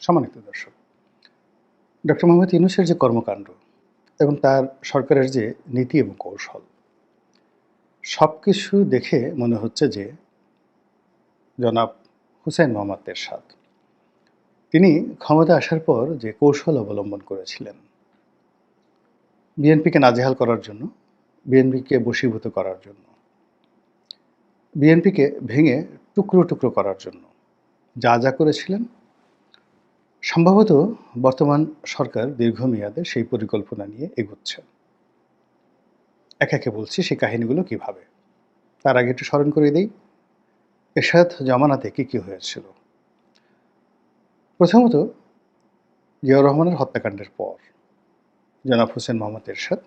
সম্মানিত দর্শক। ডক্টর মোহাম্মদ ইউনুসের যে কর্মকাণ্ড এবং তার সরকারের যে নীতি এবং কৌশল সব কিছু দেখে মনে হচ্ছে যে জনাব হুসেন মোহাম্মদ এরশাদ তিনি ক্ষমতা আসার পর যে কৌশল অবলম্বন করেছিলেন, বিএনপিকে নাজেহাল করার জন্য, বিএনপিকে বশীভূত করার জন্য, বিএনপিকে ভেঙে টুকরো টুকরো করার জন্য যা যা করেছিলেন সম্ভবত বর্তমান সরকার দীর্ঘমেয়াদে সেই পরিকল্পনা নিয়ে এগোচ্ছে। এক একে বলছি সেই কাহিনীগুলো কীভাবে? তার আগে একটু স্মরণ করে দিই। এরশাদ জমানাতে কী কী হয়েছিল? প্রথমত, জিয়াউর রহমানের হত্যাকাণ্ডের পর জনাব হোসেন মোহাম্মদ এরশাদ,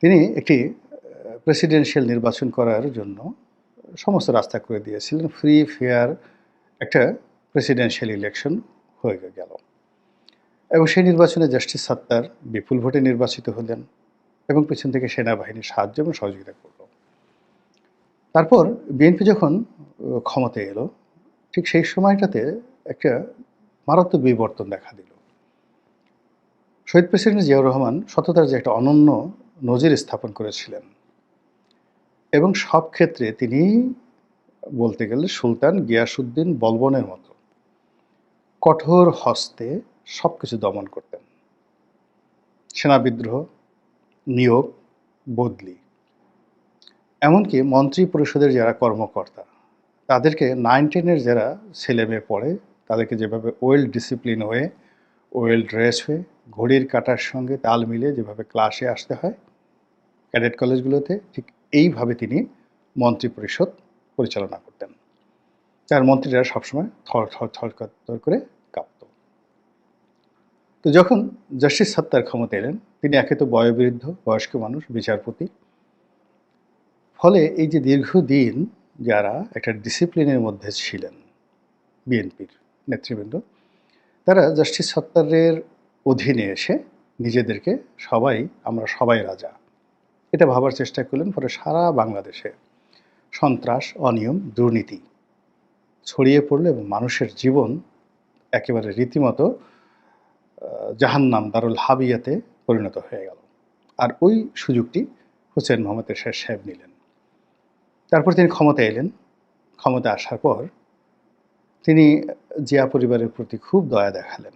তিনি একটি প্রেসিডেন্সিয়াল নির্বাচন করার জন্য সমস্ত রাস্তা করে দিয়েছিলেন। ফ্রি, ফেয়ার একটা প্রেসিডেন্সিয়াল ইলেকশন হয়ে গেল। এবং সেই নির্বাচনে জাস্টিস সাত্তার বিপুল ভোটে নির্বাচিত হলেন এবং পেছন থেকে সেনাবাহিনীর সাহায্য এবং সহযোগিতা করল। তারপর বিএনপি যখন ক্ষমতায় এলো, ঠিক সেই সময়টাতে একটা মারাত্মক বিবর্তন দেখা দিল। শহীদ প্রেসিডেন্ট জিয়াউর রহমান সততার যে একটা অনন্য নজির স্থাপন করেছিলেন এবং সব ক্ষেত্রে তিনি বলতে গেলে সুলতান গিয়াসুদ্দিন বলবনের মতো কঠোর হস্তে সব কিছু দমন করতেন। সেনা বিদ্রোহ, নিয়োগ, বদলি। এমনকি মন্ত্রী পরিষদের যারা কর্মকর্তা, তাদেরকে নাইন টেনের যারা ছেলে মেয়ে পড়ে, তাদেরকে যেভাবে ওয়েল ডিসিপ্লিন হয়ে ওয়েল ড্রেস হয়ে, ঘড়ির কাটার সঙ্গে তাল মিলিয়ে যেভাবে ক্লাসে আসতে হয় ক্যাডেট কলেজগুলোতে ঠিক এইভাবে তিনি মন্ত্রী পরিষদ পরিচালনা করতেন। যার মন্ত্রীরা সবসময় থর থর থর থর করে কাঁপত। তো যখন জাস্টিস সত্তার ক্ষমতা এলেন, তিনি একে তো বয়োবৃদ্ধ, বয়স্ক মানুষ, বিচারপতি। ফলে এই যে দীর্ঘদিন যারা একটা ডিসিপ্লিনের মধ্যে ছিলেন বিএনপির নেতৃবৃন্দ, তারা জাস্টিস সত্তারের অধীনে এসে নিজেদেরকে সবাই, আমরা সবাই রাজা। এটা ভাবার চেষ্টা করলেন, ফলে সারা বাংলাদেশে সন্ত্রাস, অনিয়ম, দুর্নীতি ছড়িয়ে পড়ল এবং মানুষের জীবন একেবারে রীতিমতো জাহান্নাম দারুল হাবিয়াতে পরিণত হয়ে গেল। আর ওই সুযোগটি হুসেন মোহাম্মদ এরশাদ সাহেব নিলেন। তারপর তিনি ক্ষমতা এলেন। ক্ষমতা আসার পর তিনি জিয়া পরিবারের প্রতি খুব দয়া দেখালেন।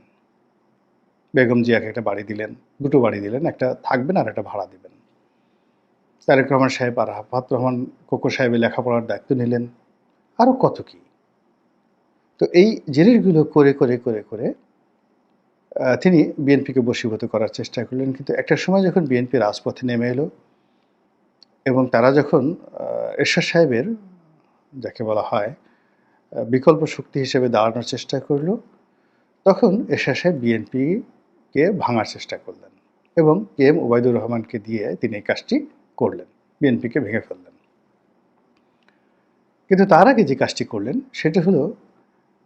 বেগম জিয়াকে একটা বাড়ি দিলেন, দুটো বাড়ি দিলেন, একটা থাকবেন আর একটা ভাড়া দিবেন। তারেক রহমান সাহেব আর হাফাত রহমান কোকো সাহেবের লেখাপড়ার দায়িত্ব নিলেন। আরও কত কি? তো এই জিনিসগুলো করে করে করে করে তিনি বিএনপিকে বশীভূত করার চেষ্টা করলেন। কিন্তু একটা সময় যখন বিএনপি রাজপথে নেমে এলো এবং তারা যখন এরশাদ সাহেবের, যাকে বলা হয় বিকল্প শক্তি হিসেবে দাঁড়ানোর চেষ্টা করল, তখন এরশাদ সাহেব বিএনপিকে ভাঙার চেষ্টা করলেন এবং কে এম ওবায়দুর রহমানকে দিয়ে তিনি এই কাজটি করলেন, বিএনপিকে ভেঙে ফেললেন। কিন্তু তার আগে যে কাজটি করলেন, সেটা হলো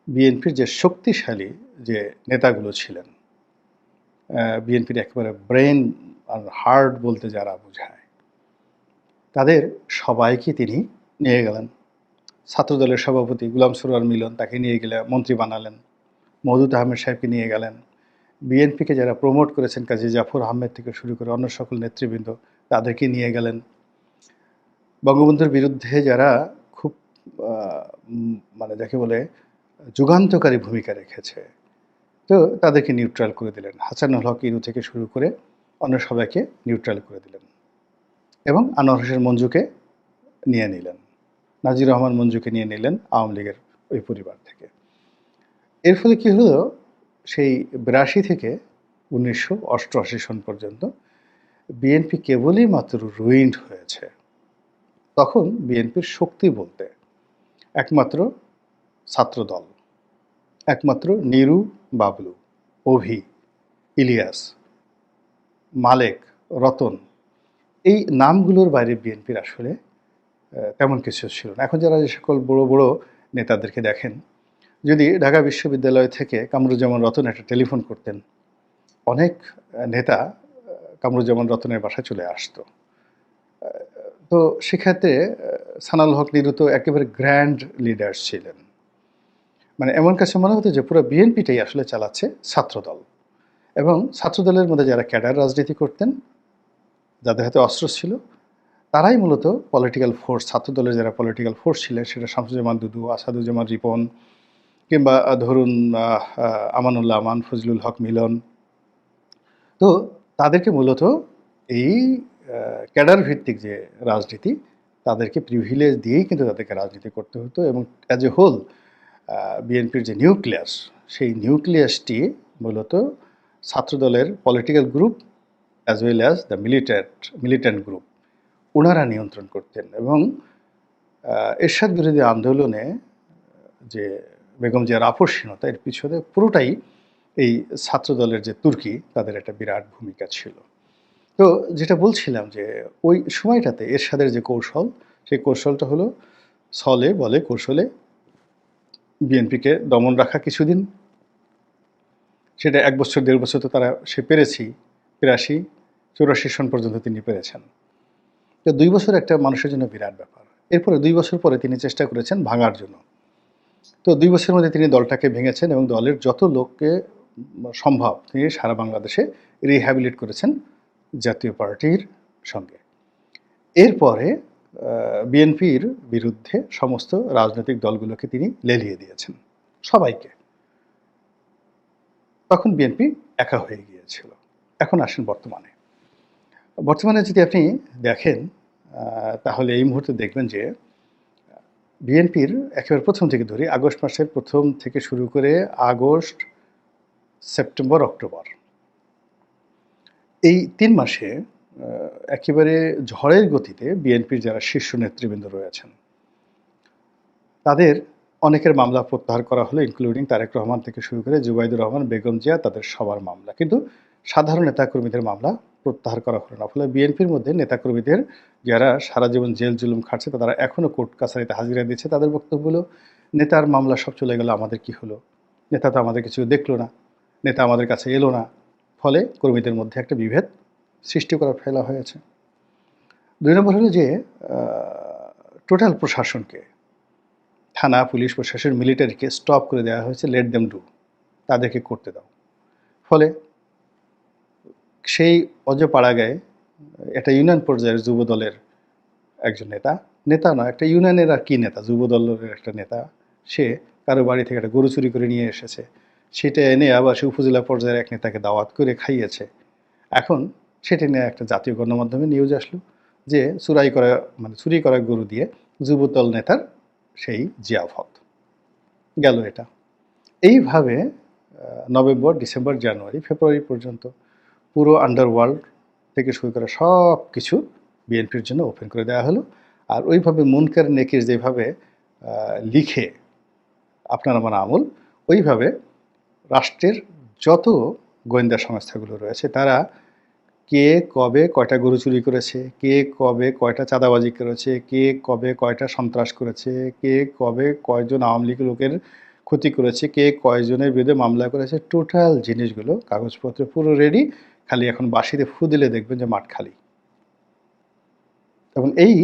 বিএনপির যে শক্তিশালী যে নেতাগুলো ছিলেন বিএনপির একেবারে ব্রেন আর হার্ট বলতে যারা বোঝায়, তাদের সবাইকে তিনি নিয়ে গেলেন। ছাত্রদলের সভাপতি গুলাম সরোয়ার মিলন তাকে নিয়ে গেলে, মন্ত্রী বানালেন মহদুদ আহমেদ সাহেবকে নিয়ে গেলেন। বিএনপিকে যারা প্রমোট করেছেন, কাজী জাফর আহমেদ থেকে শুরু করে অন্য সকল নেতৃবৃন্দ, তাদেরকে নিয়ে গেলেন। বঙ্গবন্ধুর বিরুদ্ধে যারা খুব মানে যাকে বলে যুগান্তকারী ভূমিকা রেখেছে। তো তাদেরকে নিউট্রাল করে দিলেন। হাসানুল হক ইনু থেকে শুরু করে অন্য সবাইকে নিউট্রাল করে দিলেন এবং আনোয়ার হোসেন মঞ্জুকে নিয়ে নিলেন। নাজির রহমান মঞ্জুকে নিয়ে নিলেন আওয়ামী লীগের ওই পরিবার থেকে। এর ফলে কী হলো? সেই বিরাশি থেকে উনিশশো অষ্টআশি সন পর্যন্ত বিএনপি কেবলই মাত্র রুইন্ড হয়েছে। তখন বিএনপির শক্তি বলতে একমাত্র ছাত্রদল। একমাত্র নিরু বাবলু, অভি, ইলিয়াস, মালেক, রতন। এই নামগুলোর বাইরে বিএনপির আসলে তেমন কিছু ছিল না। এখন যারা যে সকল বড় বড় নেতাদেরকে দেখেন, যদি ঢাকা বিশ্ববিদ্যালয় থেকে কামরুজ্জামান রতন একটা টেলিফোন করতেন, অনেক নেতা কামরুজ্জামান রতনের বাসায় চলে আসতো। তো সেক্ষেত্রে সানাল হক নিরু তো একেবারে গ্র্যান্ড লিডার ছিলেন। মানে এমন কাছে মনে হতো যে পুরো বিএনপিটাই আসলে চালাচ্ছে ছাত্রদল। এবং ছাত্রদলের মধ্যে যারা ক্যাডার রাজনীতি করতেন, যাদের হাতে অস্ত্র ছিল, তারাই মূলত পলিটিক্যাল ফোর্স ছাত্রদলের যারা পলিটিক্যাল ফোর্স ছিলেন সেটা শামসুজ্জামান দুদু, আসাদুজ্জামান রিপন, কিংবা ধরুন আমানুল্লাহ আমান, ফজলুল হক মিলন। তো তাদেরকে মূলত এই ক্যাডার ভিত্তিক যে রাজনীতি, তাদেরকে প্রিভিলেজ দিয়েই কিন্তু তাদেরকে রাজনীতি করতে হতো এবং অ্যাজ এ হোল বিএনপির যে নিউক্লিয়াস, সেই নিউক্লিয়াসটি মূলত ছাত্রদলের political group as well as the militant militant group ওনারা নিয়ন্ত্রণ করতেন এবং এরশাদ বিরোধী আন্দোলনে যে বেগম জিয়ার আপসহীনতা, এর পিছনে পুরোটাই এই ছাত্রদলের যে তুর্কি, তাদের একটা বিরাট ভূমিকা ছিল। তো যেটা বলছিলাম যে ওই সময়টাতে এরশাদের যে কৌশল, সেই কৌশলটা হলো ছলে বলে কৌশলে বিএনপিকে দমন রাখা কিছুদিন। সেটা এক বছর, দেড় বছর তো তারা, সে পেরেছি বিরাশি চৌরাশি সন পর্যন্ত তিনি পেরেছেন। তো দুই বছর একটা মানুষের জন্য বিরাট ব্যাপার। এরপরে দুই বছর পরে তিনি চেষ্টা করেছেন ভাঙার জন্য। তো দুই বছরের মধ্যে তিনি দলটাকে ভেঙেছেন এবং দলের যত লোককে সম্ভব তিনি সারা বাংলাদেশে রিহ্যাবিলিট করেছেন জাতীয় পার্টির সঙ্গে। এরপরে বিএনপির বিরুদ্ধে সমস্ত রাজনৈতিক দলগুলোকে তিনি লেলিয়ে দিয়েছেন, সবাইকে। তখন বিএনপি একা হয়ে গিয়েছিল। এখন আসেন বর্তমানে। বর্তমানে যদি আপনি দেখেন তাহলে এই মুহূর্তে দেখবেন যে বিএনপির একেবারে প্রথম থেকে ধরি আগস্ট মাসের প্রথম থেকে শুরু করে আগস্ট, সেপ্টেম্বর, অক্টোবর, এই তিন মাসে একেবারে ঝড়ের গতিতে বিএনপির যারা শীর্ষ নেতৃবৃন্দ রয়েছেন, তাদের অনেকের মামলা প্রত্যাহার করা হলো ইনক্লুডিং তারেক রহমান থেকে শুরু করে জুবাইদুর রহমান, বেগম জিয়া, তাদের সবার মামলা। কিন্তু সাধারণ নেতাকর্মীদের মামলা প্রত্যাহার করা হলো না, ফলে বিএনপির মধ্যে নেতাকর্মীদের যারা সারা জীবন জেল জুলুম খাটছে, তারা এখনও কোর্ট কাছারিতে হাজিরা দিচ্ছে, তাদের বক্তব্য হলো, নেতার মামলা সব চলে গেল, আমাদের কি হলো? নেতা তো আমাদের কিছু দেখল না, নেতা আমাদের কাছে এলো না। ফলে কর্মীদের মধ্যে একটা বিভেদ সৃষ্টি করা, ফেলা হয়েছে। দুই নম্বর হলো যে টোটাল প্রশাসনকে, থানা, পুলিশ প্রশাসন, মিলিটারিকে স্টপ করে দেওয়া হয়েছে লেট দেম ডু তাদেরকে করতে দাও। ফলে সেই অজপাড়াগায় একটা ইউনিয়ন পর্যায়ের যুব দলের একজন নেতা নেতা নয়, একটা ইউনিয়নের আর কি নেতা যুব দলের একটা নেতা, সে কারও বাড়ি থেকে একটা গরু চুরি করে নিয়ে এসেছে। সেটা এনে আবার সে উপজেলা পর্যায়ের এক নেতাকে দাওয়াত করে খাইয়েছে। এখন সেটা নিয়ে একটা জাতীয় গণমাধ্যমে নিউজ আসলো যে চুরাই করা মানে চুরি করা গরু দিয়ে যুবদল নেতার সেই জিয়াফত। গেল এটা। এইভাবে নভেম্বর, ডিসেম্বর, জানুয়ারি, ফেব্রুয়ারি পর্যন্ত পুরো আন্ডারওয়ার্ল্ড থেকে শুরু করে সব কিছু বিএনপির জন্য ওপেন করে দেওয়া হলো। আর ওইভাবে মুনকার নেকির যেভাবে লিখে আপনার আমার আমল, ওইভাবে রাষ্ট্রের যত গোয়েন্দা সংস্থাগুলো রয়েছে, তারা কে কবে কয়টা গরু চুরি করেছে, কে কবে কয়টা চাঁদাবাজি করেছে, কে কবে কয়টা সন্ত্রাস করেছে, কে কবে কয়জন আওয়ামী লীগ লোকের ক্ষতি করেছে, কে কয়জনের বিরুদ্ধে মামলা করেছে, টোটাল জিনিসগুলো কাগজপত্র পুরো রেডি খালি এখন বাসিতে ফু দিলে দেখবেন যে মাঠ খালি। এবং এই